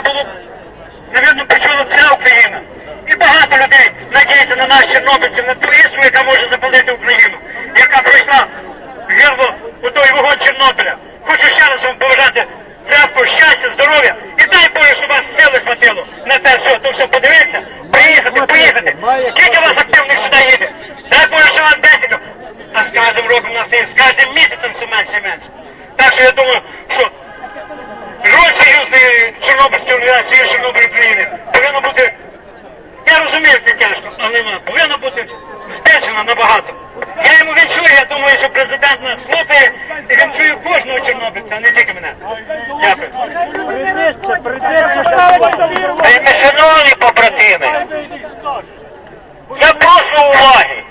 було, навірно, почула вся Україна. І багато людей надіється на нас, чорнобильців, на ту яка може запалити Україну, яка пройшла гирло у той вогонь Чорнобиля. Хочу ще раз вам побажати крепкого щастя, здоров'я і дай Боже, щоб вас сили хватило на те все, то все подивитися, приїхати, поїхати. Скільки у вас активних сюди їде? Дай Боже, що вас 10, а з кожним роком нас стає, з кожним місяцем все менше і менше. Так що я думаю, роль союзної Чорнобильської організації Чорнобиль України повинна бути, я розумію, це тяжко, але вона повинна бути збільшена набагато. Я йому вінчую, я думаю, що президент нас слухає і вінчую кожного чорнобильця, а не тільки мене. Дякую. Шановні побратими, я прошу уваги,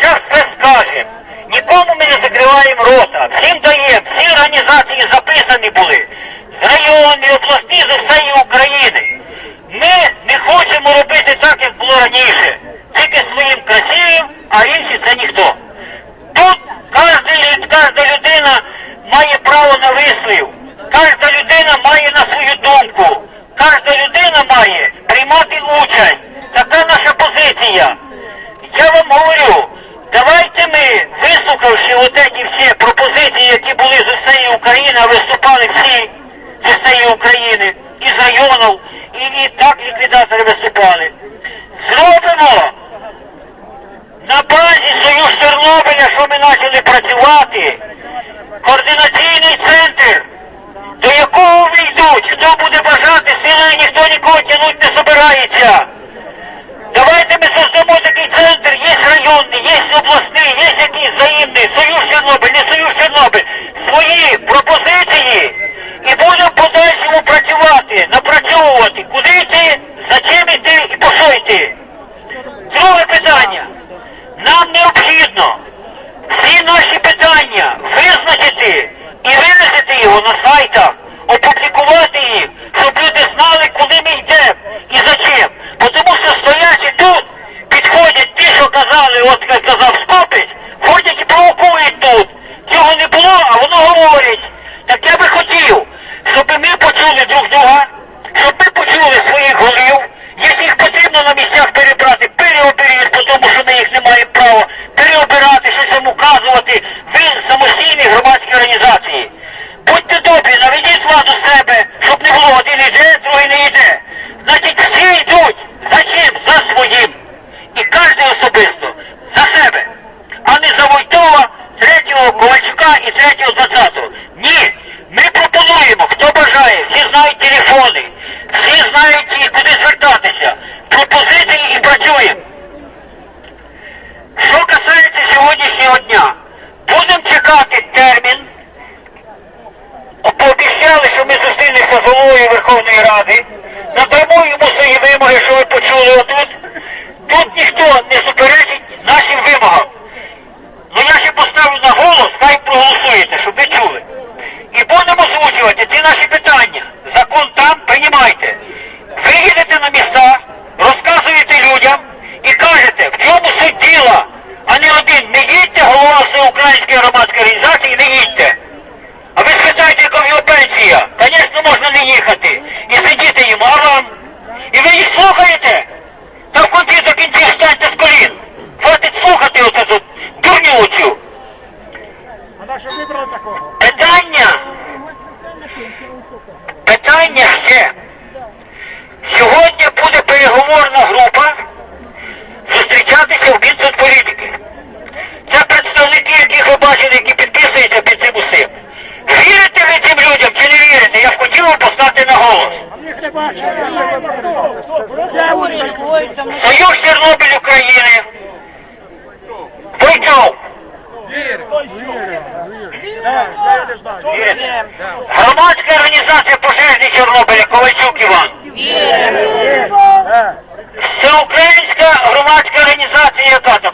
зараз все скажемо. Нікому ми не закриваємо рота, всім даємо, всі організації записані були, з районів, обласні, з усієї України. Ми не хочемо робити так, як було раніше, тільки своїм красивим, а інші це ніхто. Тут кожна людина має право на вислів, кожна людина має на свою думку, кожна людина має приймати участь. Така наша позиція. Я вам говорю, давайте ми, вислухавши от ці всі пропозиції, які були з усієї України, виступали всі з усієї України, із районів, і, і так ліквідатори виступали. Зробимо на базі Союз Чорнобиля, що ми почали працювати, координаційний центр, до якого війдуть, хто буде бажати, силою ніхто нікого тянуть не собирається. Давайте ми создамо такий центр, є районний, є обласний, є якийсь взаємний, Союз Чорнобиль, не Союз Чорнобиль, свої пропозиції і будемо в подальшому працювати, напрацьовувати, куди йти, за чим йти і по що йти. Друге питання. Нам необхідно всі наші питання визначити і вивезти його на сайтах, опублікувати їх, щоб люди знали, куди ми йдемо і за чим. Бо Тому що стоячи тут, підходять ті, що казали, от як казав Скопець, ходять і провокують тут. Цього не було, а воно говорить. Так я би хотів, щоб ми почули друг друга, щоб ми почули своїх голів. Якщо їх потрібно на місцях перебрати, переоберіть, тому що ми їх не маємо права переобирати, щось вам указувати. Ви самостійні громадські організації. Будьте добрі, наведіть владу з себе, щоб не було один іде, другий не йде. Значить, всі йдуть. За чим? За своїм. І кожен особисто. За себе. А не за Войтова, третього Ковальчука і третього двадцятого. Ні. Ми пропонуємо, хто бажає, всі знають телефони, всі знають і куди звертатися. Пропозиції і працюємо. Що касається сьогоднішнього дня, будемо чекати термін. Пообіцяли, що ми зустрінемося з головою Верховної Ради, йому свої вимоги, що ви почули отут. Тут ніхто не суперечить нашим вимогам. Ну я ще поставлю на голос, хай проголосуєте, щоб ви чули. І будемо озвучувати ці наші питання. Закон там приймайте. Ви їдете на міста, розказуєте людям і кажете, в чому суть діла, а не один. Не їдьте, голова всеукраїнської громадської організації, не їдьте. А ви спитайте, яка в його пенсія. Звісно, можна не їхати і сидіти йому, а вам. І ви їх слухаєте? Та в кінці до кінців встаньте з колін. Хватить слухати оце тут дурню оцю. А на що вибрали такого? Питання. Питання ще. Сьогодні буде переговорна група зустрічатися в Мінсоцполітики. Це бачили, які підписуються під цим усім. Вірите ви цим людям чи не вірите? Я б хотів вам поставити на голос. Союз Чорнобиль України. Вірите? Громадська організація пожежні Чорнобиля Ковальчук Іван. Всеукраїнська громадська організація, яка там?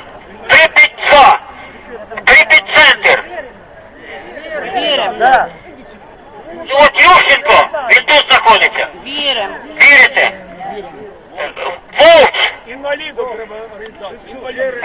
Інвалідом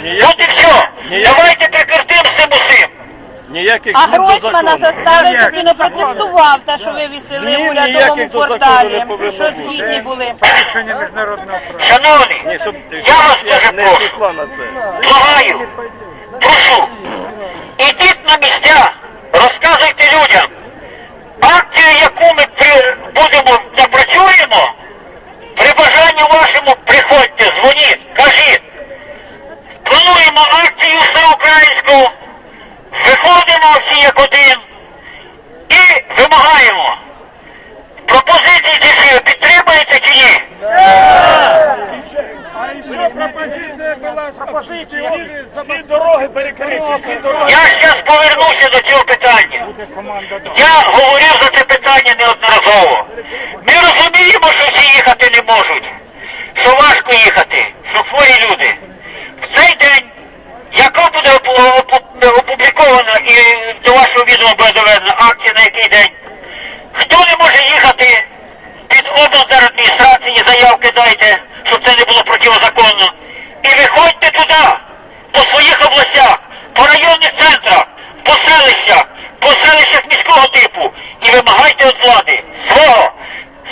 От і все. Давайте прекратимо з цим усім. Ніяких А змін до Гройсмана закону. заставили, щоб він не протестував, те, що вивісили Змін в урядовому до закону порталі, повинно що бути. згідні були. Порушення міжнародного права. Шановні, Ні, щоб я вас дуже не прошу. пішла на це. Благаю, прошу, ідіть на місця, розказуйте людям. Акцію, яку ми при, будемо напрацюємо, при бажанні вашому приходьте, дзвоніть, кажіть. Плануємо акцію всеукраїнську, виходимо всі як один і вимагаємо. Пропозиції ці всі підтримуєте чи ні? А еще пропозиция была, пропозиция всі дороги перекриті, всі дороги. Я зараз повернуся до цього питання. Я говорив за це питання неодноразово. Ми розуміємо, що всі їхати не можуть, що важко їхати, що хворі люди. Цей день, яка буде опу- опу- опублікована і до вашого відома буде доведена акція на який день, хто не може їхати під облдержадміністрації, заявки дайте, щоб це не було протизаконно. І виходьте туди, по своїх областях, по районних центрах, по селищах, по селищах міського типу і вимагайте від влади свого.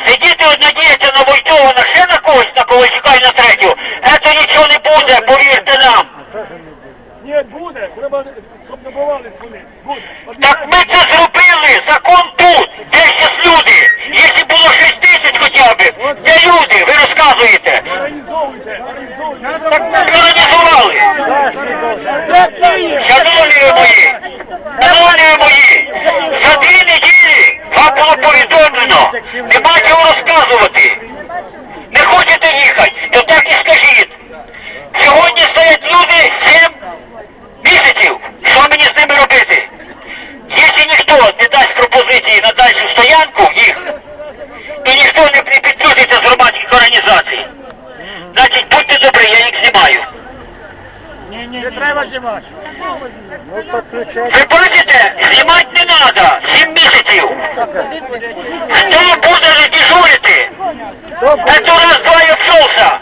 Сидіти от надіятися на Войтова, на ще на когось, на Ковальчука і на третю. Це нічого не буде, повірте нам. Ні, буде, треба, щоб не бувались вони. Буде. Так ми це зробили, закон тут, де ще люди. Якщо було 6 тисяч хоча б, де люди, ви розказуєте. Організовуйте, організовуйте. Так ми організували. Шановні мої, шановні мої, за дві неділі вам було повідомлено, нема чого розказувати. Не хочете їхати, то так і скажіть. Сьогодні стоять люди 7 місяців. Що мені з ними робити? Якщо ніхто не дасть пропозиції на дальшу стоянку їх, і ніхто не підключиться з громадських організацій, значить будьте добрі, я їх знімаю. Не треба знімати. Ви бачите, знімати не треба, 7 місяців. Хто буде дежурити? Это раз, два і обчелся.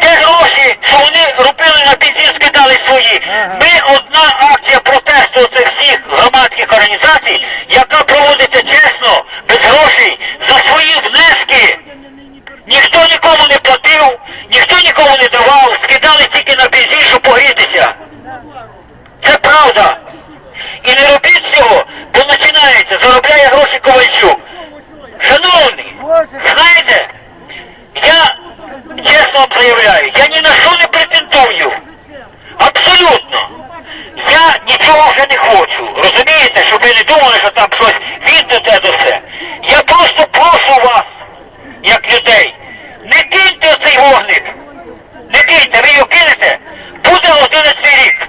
Те гроші, що вони робили на бензин, скидали свої. Ми одна акція протесту цих всіх громадських організацій, проводиться чесно, без грошей, за свої внески. Ніхто нікому не платив, ніхто нікому не давав, скидали тільки на бензин, щоб погрітися. Це правда. І не робіть цього, бо починається, заробляє гроші Ковальчук. Шановні, знаєте, я чесно вам заявляю, я ні на що не претендую. Абсолютно. Я нічого вже не хочу. Розумієте, щоб ви не думали, що там щось віддате до все. Я просто прошу вас, як людей, не киньте цей вогник. Не киньте, ви його кинете, буде 11 рік.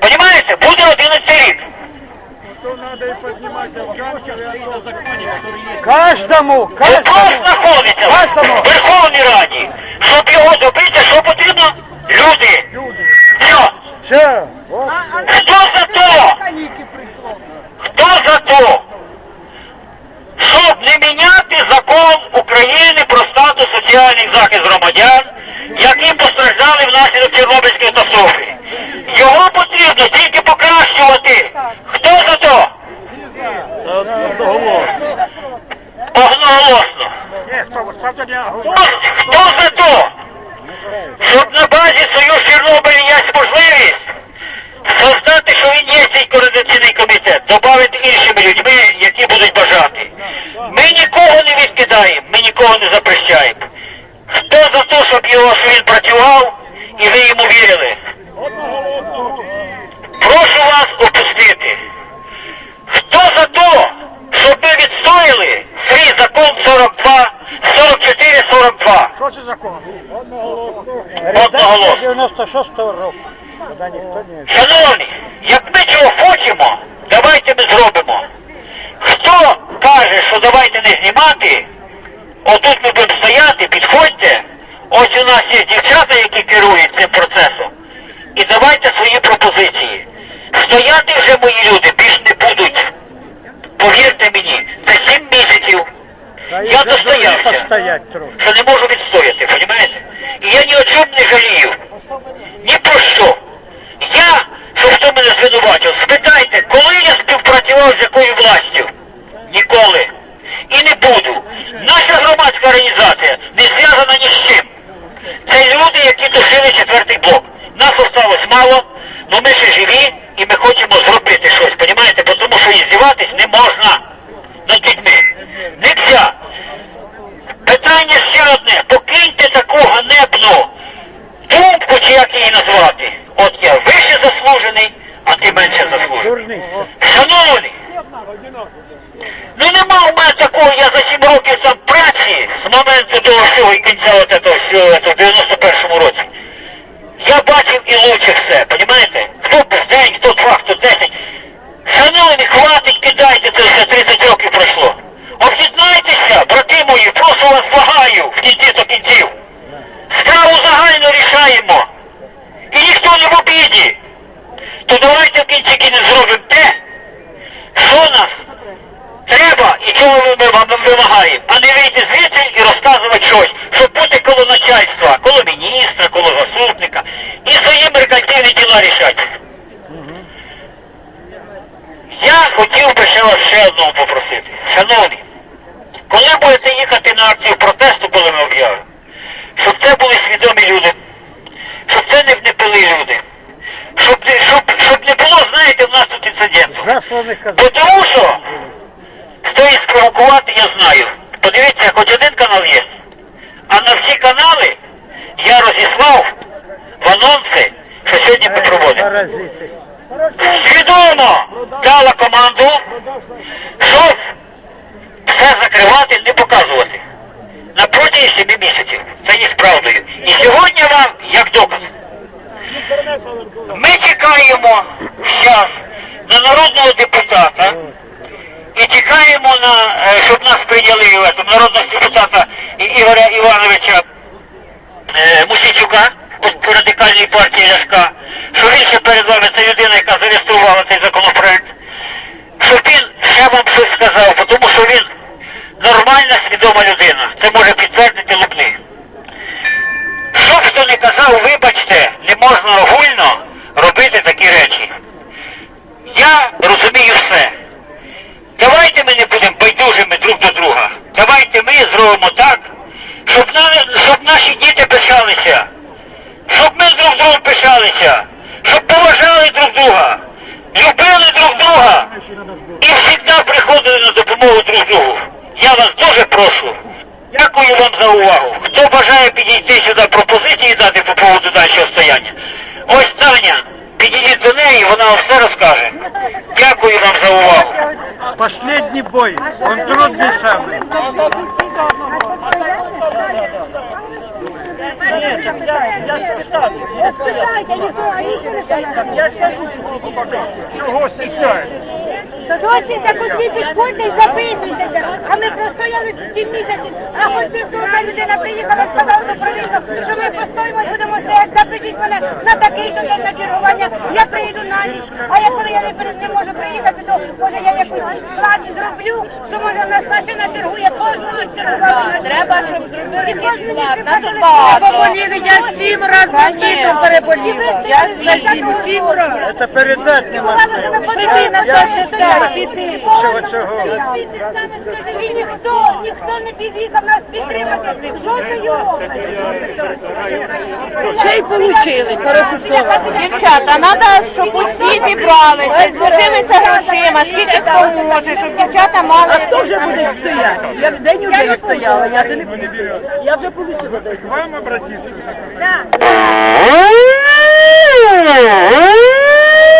Понімаєте? Буде 11 рік. То треба Каждому, каждому. в Верховній Раді. Щоб його добитися, що потрібно? Люди. Все. Все. Хто за то? Хто за то? Щоб не міняти закон України про статус соціальний захист громадян, які постраждали внаслідок Чорнобильської катастрофи. Його потрібно тільки покращувати. Хто за то? Одноголосно. Одноголосно. Ні, хто, за то? Щоб на базі Союз Чорнобиля є можливість создати, що він є цей координаційний комітет, додати іншими людьми, які будуть бажати. Ми нікого не відкидаємо, ми нікого не запрещаємо. Хто за те, щоб його, що він працював і ви йому вірили? Прошу вас опустити. Хто за то, щоб ми відстояли свій закон 42, 44-42? Що це закон? Одноголосно. 96-го року. Коли ніхто не... Шановні, як ми цього хочемо, давайте ми зробимо. Хто каже, що давайте не знімати, отут ми будемо стояти, підходьте. Ось у нас є дівчата, які керують цим процесом. І давайте свої пропозиції. Стояти вже мої люди більш не будуть. Повірте мені, це сім місяців. Та Я достоявся. що не можу відстояти, розумієте? І я ні о чому не жалію. Ні про що. Я, що хто мене звинувачив, спитайте, коли я співпрацював з якою властю? Ніколи. І не буду. Наша громадська організація не зв'язана ні з чим. Це люди, які душили четвертий блок. Нас осталось мало, але ми ще живі і ми хочемо зробити щось? Бо Тому що іздіватись не можна над людьми. Нельзя. Питання ще одне. Покиньте таку ганебну думку, чи як її назвати. От я вище заслужений, а ти менше заслужений. Дурниця. Шановні, ну нема мав мене такого, я за 7 років там праці, з моменту того всього і кінця от этого всього, это, в 91-му році. Я бачив і лучше все, понімаєте? Хто був день, хто два, хто десять. Шановні, хватить, кидайте, це все 30 років пройшло. Об'єднайтеся, брати мої, прошу вас, благаю, в кінці до кінців. Справу загально рішаємо. І ніхто не в обіді. То давайте в кінці кінець зробимо те, що нас вам вимагаємо, а не вийти звідси і розказувати щось, щоб бути коло начальства, коло міністра, коло заступника і свої меркантильні діла рішати. Я хотів би ще вас ще одного попросити. Шановні, коли будете їхати на акцію протесту, коли ми об'явимо, щоб це були свідомі люди, щоб це не, не пили люди, щоб, не- щоб, щоб не було, знаєте, в нас тут інциденту. Бо тому що, хто я знаю. Подивіться, хоч один канал є. А на всі канали я розіслав в анонси, що сьогодні ми проводимо. Свідомо дала команду, щоб все закривати, не показувати. На протязі 7 місяців. Це є справдою. І сьогодні вам, як доказ, ми чекаємо зараз на народного депутата і чекаємо на, е, щоб нас прийняли этом, народного депутата Ігоря Івановича е, Мусійчука у радикальній партії Ляшка, що він ще перед вами це людина, яка зареєструвала цей законопроект, щоб він ще вам щось сказав, тому що він нормальна, свідома людина. Це може підтвердити Лубни. Що б хто не казав, вибачте, не можна огульно робити такі речі. Я розумію все. Давайте ми не будемо байдужими друг до друга. Давайте ми зробимо так, щоб, на- щоб наші діти пишалися, щоб ми друг другом пишалися, щоб поважали друг друга, любили друг друга і завжди приходили на допомогу друг другу. Я вас дуже прошу. Дякую вам за увагу. Хто бажає підійти сюди пропозиції дати по поводу дальшого стояння? Ось Таня, підійдіть до неї, вона вам все розкаже. Дякую вам за увагу. Последний бой. Он трудный самый. Я ж кажу, Чого стісняєте? Досі так от ви підходьте і записуйтеся, а ми простояли 7 місяців, а хоч би одна людина приїхала, сказала добровільно, що ми постоїмо запишіть мене на такий-то день на чергування, я приїду на ніч, а я коли я не, не можу приїхати, то може я якусь платі зроблю, що може в нас машина чергує, кожну ніч чергувала на Треба, щоб зробили кожну ніч. Я сім разів Конечно. переболіла. Я за сім, сім разів. Это передать не що ми ходили на Я перший всі піти. Чого, чого? І ніхто, ніхто не під'їхав нас підтримати. Жодної області. Ще й слово. Дівчата, треба, щоб усі зібралися, зложилися грошима, скільки хто може, щоб дівчата мали. А хто вже буде стояти? Я в день уже не стояла, я вже не буду стояти. Я вже получила день. Вам обратиться за Так. М-м-м!